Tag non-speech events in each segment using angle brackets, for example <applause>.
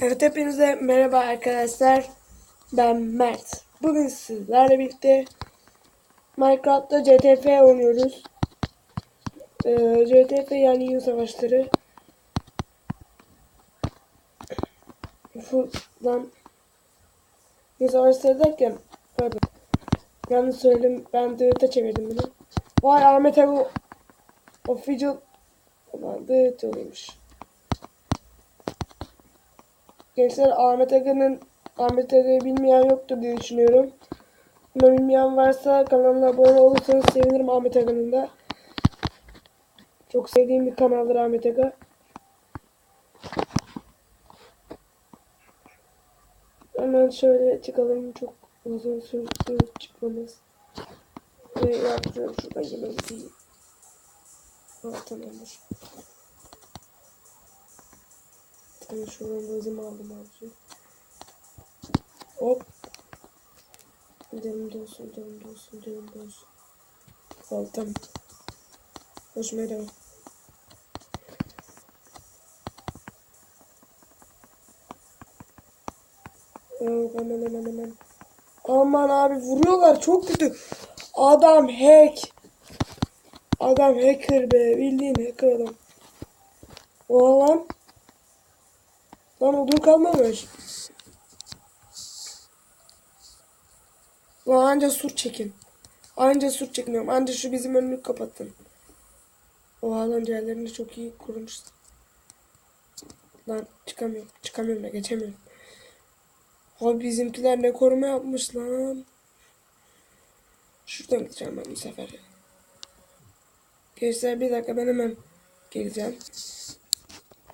Evet hepinize merhaba arkadaşlar. Ben Mert. Bugün sizlerle birlikte Minecraft'ta CTF oynuyoruz. Ee, CTF yani yıl savaşları. Fu- Lan yıl savaşları derken pardon. Yanlış söyledim. Ben Dığıt'a çevirdim bunu. Vay Ahmet abi official olan Dığıt oluyormuş. Gençler Ahmet Aga'nın Ahmet Aga'yı bilmeyen yoktur diye düşünüyorum. Ama bilmeyen varsa kanalına abone olursanız sevinirim Ahmet Aga'nın da. Çok sevdiğim bir kanaldır Ahmet Aga. Hemen şöyle çıkalım. Çok uzun sürdü çıkmamız. Ve yaptım şuradan değil. Aa, tamamdır. Tamam şuradan bazımı aldım abi. Hop. Canım dolsun, canım dolsun, canım dolsun. Aldım. Hoşuma devam. Hemen hemen hemen. Aman abi vuruyorlar çok kötü. Adam hack. Adam hacker be. Bildiğin hacker adam. Oha lan. Lan odun kalmamış. Lan anca sur çekin. Anca sur çekmiyorum. Anca şu bizim önünü kapatın. Oha lan diğerlerini çok iyi kurmuşsun. Lan çıkamıyorum. Çıkamıyorum da geçemiyorum. Abi bizimkiler ne koruma yapmış lan. Şuradan gideceğim ben bu sefer. Gençler bir dakika ben hemen geleceğim.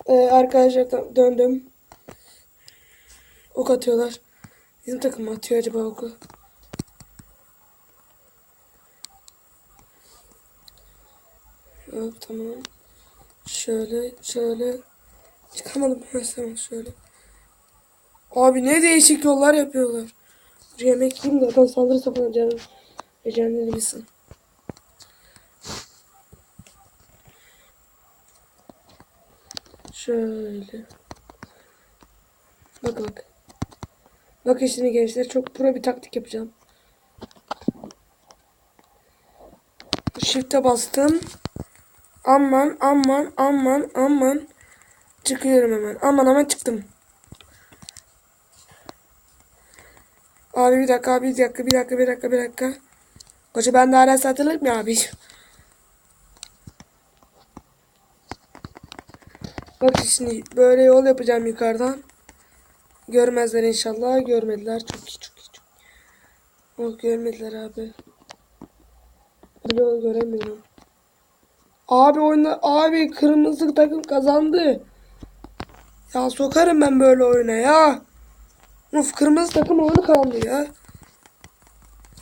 Ee, arkadaşlar dö- döndüm. Ok atıyorlar. Bizim takım atıyor acaba oku? Hop tamam. Şöyle şöyle. Çıkamadım sana şöyle. Abi ne değişik yollar yapıyorlar. Dur yemek yiyeyim de adam saldırırsa bana canım. Bilsin. Şöyle. Bak bak. Bakın şimdi gençler çok pro bir taktik yapacağım. Shift'e bastım. Aman aman aman aman. Çıkıyorum hemen. Aman aman çıktım. Abi bir dakika abi bir dakika bir dakika bir dakika bir dakika. Koca ben de hala satılık mı abi? Bak şimdi böyle yol yapacağım yukarıdan. Görmezler inşallah. Görmediler. Çok iyi çok iyi çok iyi. Oh görmediler abi. Bir yol göremiyorum. Abi oyna abi kırmızı takım kazandı. Ya sokarım ben böyle oyuna ya. Of kırmızı takım oyunu kaldı ya.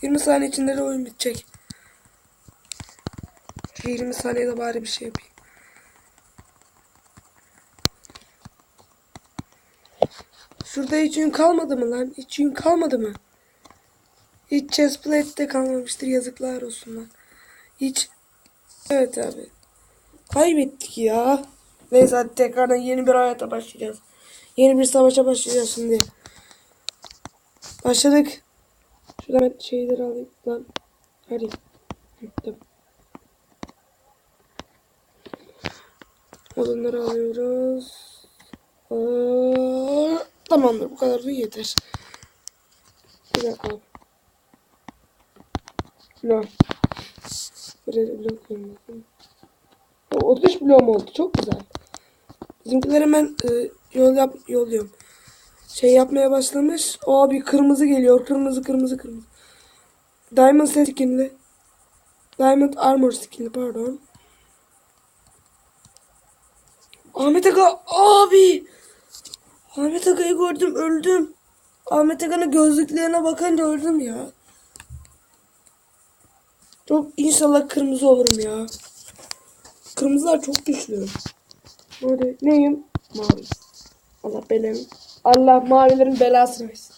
20 saniye içinde de oyun bitecek. Şu 20 saniyede bari bir şey yapayım. Şurada hiç yün kalmadı mı lan? Hiç yün kalmadı mı? Hiç chestplate'de kalmamıştır yazıklar olsun lan. Hiç. Evet abi. Kaybettik ya. Neyse hadi tekrardan yeni bir hayata başlayacağız. Yeni bir savaşa başlayacağız şimdi. Başladık. Şuradan ben şeyleri alayım lan. Hadi. Tamam. Odunları alıyoruz. Aa, tamamdır bu kadar da yeter. Bir dakika. Blok. Buraya blok koyayım. O 33 bloğum oldu. Çok güzel. Bizimkiler hemen e, yol yap yolluyorum. Şey yapmaya başlamış. O bir kırmızı geliyor. Kırmızı kırmızı kırmızı. Diamond set skinli. Diamond armor skinli pardon. Ahmet Aga abi. Ahmet Aga'yı gördüm öldüm. Ahmet Aga'nın gözlüklerine bakınca öldüm ya. Çok inşallah kırmızı olurum ya. Kırmızılar çok güçlü. Hadi neyim? Mavi. Allah belamı. Allah mavilerin belasını versin.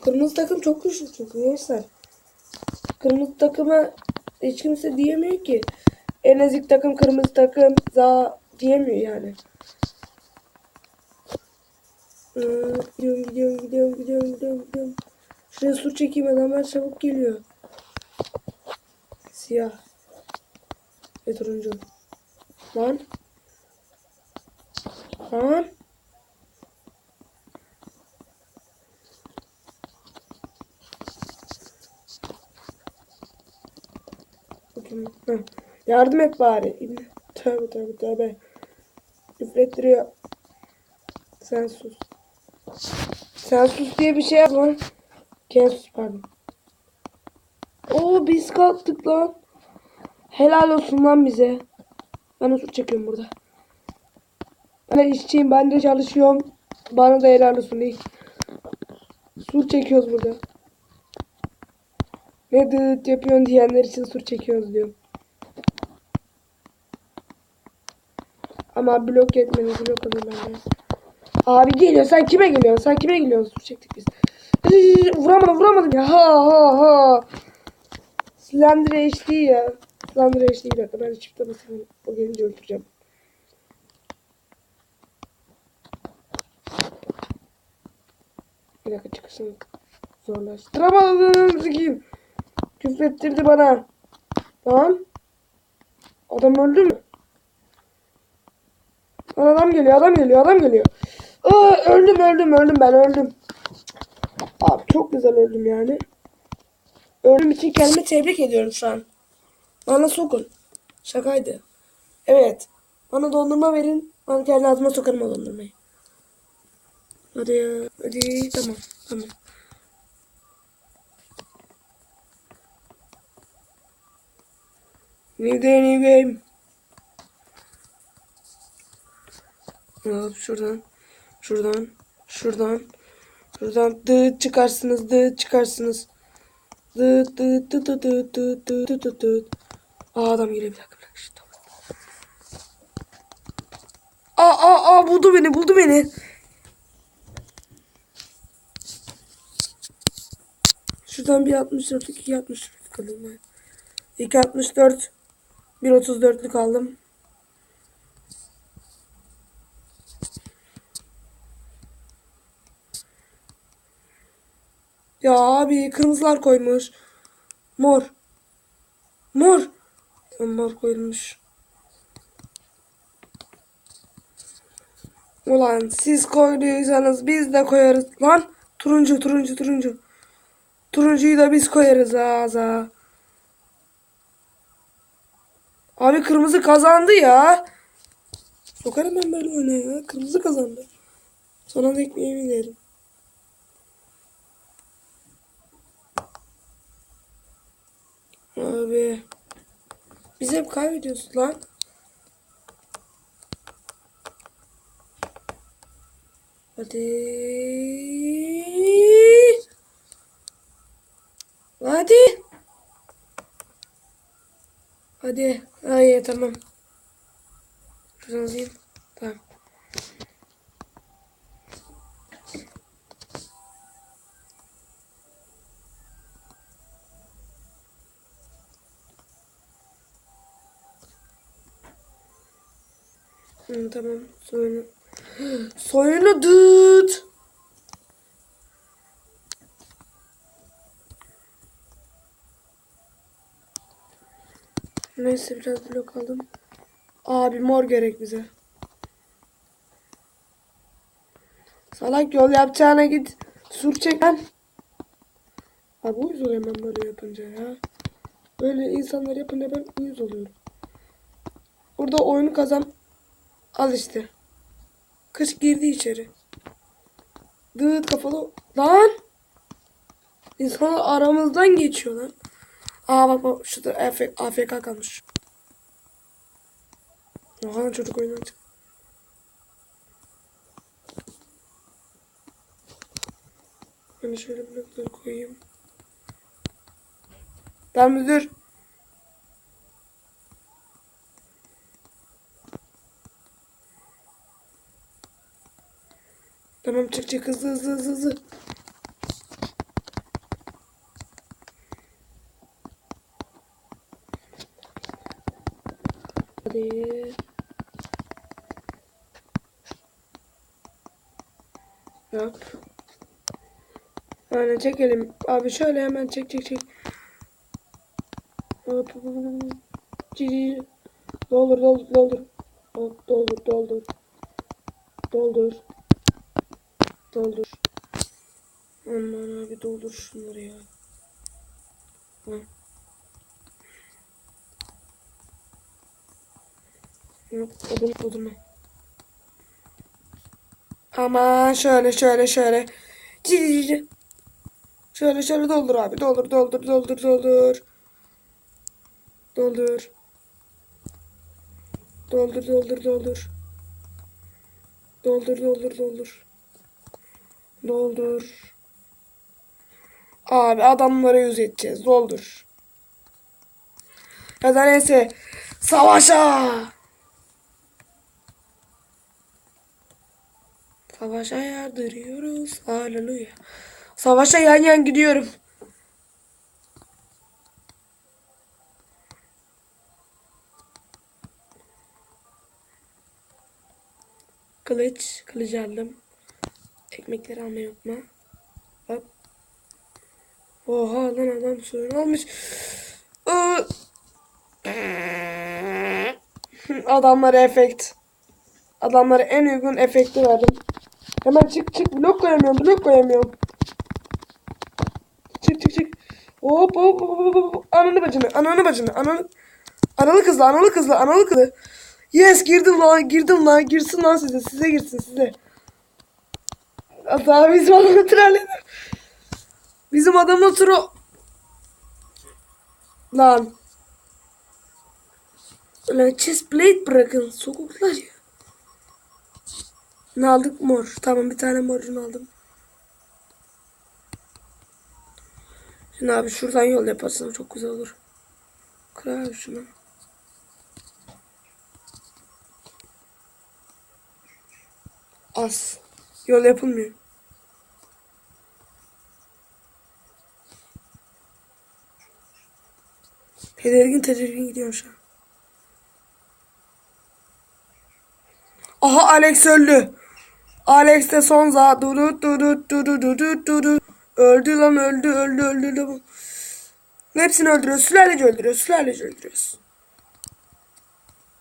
Kırmızı takım çok güçlü çünkü gençler. Kırmızı takıma hiç kimse diyemiyor ki. En ezik takım kırmızı takım za diyemiyor yani. Ee, gidiyorum gidiyorum gidiyorum gidiyorum gidiyorum gidiyorum. Şuraya su çekeyim adamlar çabuk geliyor. Siyah. Ve turuncu. Lan. Lan. Yardım et bari. Tövbe tövbe tövbe. Üflettiriyor. Sen sus. Sen diye bir şey yap lan. Gel pardon. Oo biz kalktık lan. Helal olsun lan bize. Ben otur çekiyorum burada. Ben de işçiyim ben de çalışıyorum. Bana da helal olsun değil. Sur çekiyoruz burada. Ne dıt yapıyorsun diyenler için sur çekiyoruz diyorum. Ama blok yetmedi blok de. Abi geliyor sen kime geliyorsun sen kime geliyorsun çektik biz. Vuramadım vuramadım ya ha ha ha. Slender HD ya. Slender HD bir dakika ben çifte basayım. O gelince öldüreceğim. Bir dakika çıkışını zorlaştıramadım. Sikiyim. Küfrettirdi bana. Lan. Adam öldü mü? Adam geliyor adam geliyor adam geliyor. Aa, öldüm öldüm öldüm ben öldüm. Abi çok güzel öldüm yani. Öldüm için kendimi tebrik ediyorum şu an. Bana sokun. Şakaydı. Evet. Bana dondurma verin. Ben kendi ağzıma sokarım o dondurmayı. Hadi ya. Hadi tamam. Tamam. New day new game. Hop şuradan. Şuradan. Şuradan. Şuradan dıt çıkarsınız. Dıt çıkarsınız. Dıt dıt dıt dıt dıt dıt dıt dıt dıt. Aa adam geliyor bir dakika bir. Şşt, tamam. Aa aa aa buldu beni buldu beni. Şuradan bir 64 2 64 alayım ben. 2 64 1 34'lük aldım. Ya abi kırmızılar koymuş. Mor. Mor. Mor koyulmuş. Ulan siz koyduysanız biz de koyarız. Lan turuncu turuncu turuncu. Turuncuyu da biz koyarız ağza. Abi kırmızı kazandı ya. Sokarım ben böyle öne ya. Kırmızı kazandı. Sonra da ekmeğimi yerim. Abi. Biz hep kaybediyoruz lan. Hadi. Hadi. Hadi. Ay tamam. Şuradan alayım. Tamam. Hı, tamam. Soyunu. <gasps> Soyunu dıt. Neyse biraz blok aldım. Abi mor gerek bize. Salak yol yapacağına git. Sur çek. Abi uyuz oluyorum ben böyle yapınca ya. Böyle insanlar yapınca ben uyuz oluyorum. Burada oyunu kazan. Al işte. Kış girdi içeri. Dıt kafalı. Lan. İnsanlar aramızdan geçiyor lan. Aa bak bak şurada AFK, AFK kalmış. Oha çocuk oynayacak. Ben de şöyle blokları koyayım. Ben müdür. Tamam çık çık hızlı hızlı hızlı hızlı. Hadi. Yap. Aynen çekelim. Abi şöyle hemen çek çek çek. Hop. Cici. Doldur doldur doldur. Hop doldur doldur. Doldur. Doldur. Aman abi doldur şunları ya. Hı. Yok odun odunu. Aman şöyle şöyle şöyle. Cici. Şöyle şöyle doldur abi. Doldur doldur doldur doldur. Doldur. Doldur doldur doldur. Doldur doldur doldur. Doldur. Abi adamlara yüz edeceğiz. Doldur. Ya da neyse. Savaşa. Savaşa yardırıyoruz. Haleluya. Savaşa yan yan gidiyorum. Kılıç. Kılıcı aldım. Ekmekleri almayı unutma. Hop. Oha lan adam sorun almış. <laughs> Adamlara efekt. Adamlara en uygun efekti verdim. Hemen çık çık blok koyamıyorum blok koyamıyorum. Çık çık çık. Hop hop hop hop. Ananı bacını ananı bacını ananı. Analı kızlı analı kızlı analı kızlı. Yes girdim lan girdim lan girsin lan size size girsin size. Hatta bizim adamı trolledim. Bizim adamı tro... Lan. Lan chest plate bırakın sokuklar ya. Ne aldık? Mor. Tamam bir tane morunu aldım. Şimdi abi şuradan yol yaparsam çok güzel olur. Kır abi şunu. Az. Yol yapılmıyor. Tedirgin tedirgin gidiyorum şu an. Aha Alex öldü. Alex de son za duru duru duru duru duru öldü lan öldü öldü öldü öldü. Hepsini öldürüyoruz. Sülaleci öldürüyoruz. Sülaleci öldürüyoruz.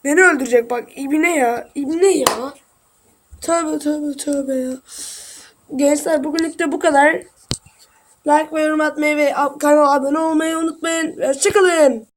Beni öldürecek bak. İbne ya. İbne ya. Tövbe tövbe tövbe ya. Gençler bugünlük de bu kadar. Like ve yorum atmayı ve kanala abone olmayı unutmayın. Hoşçakalın.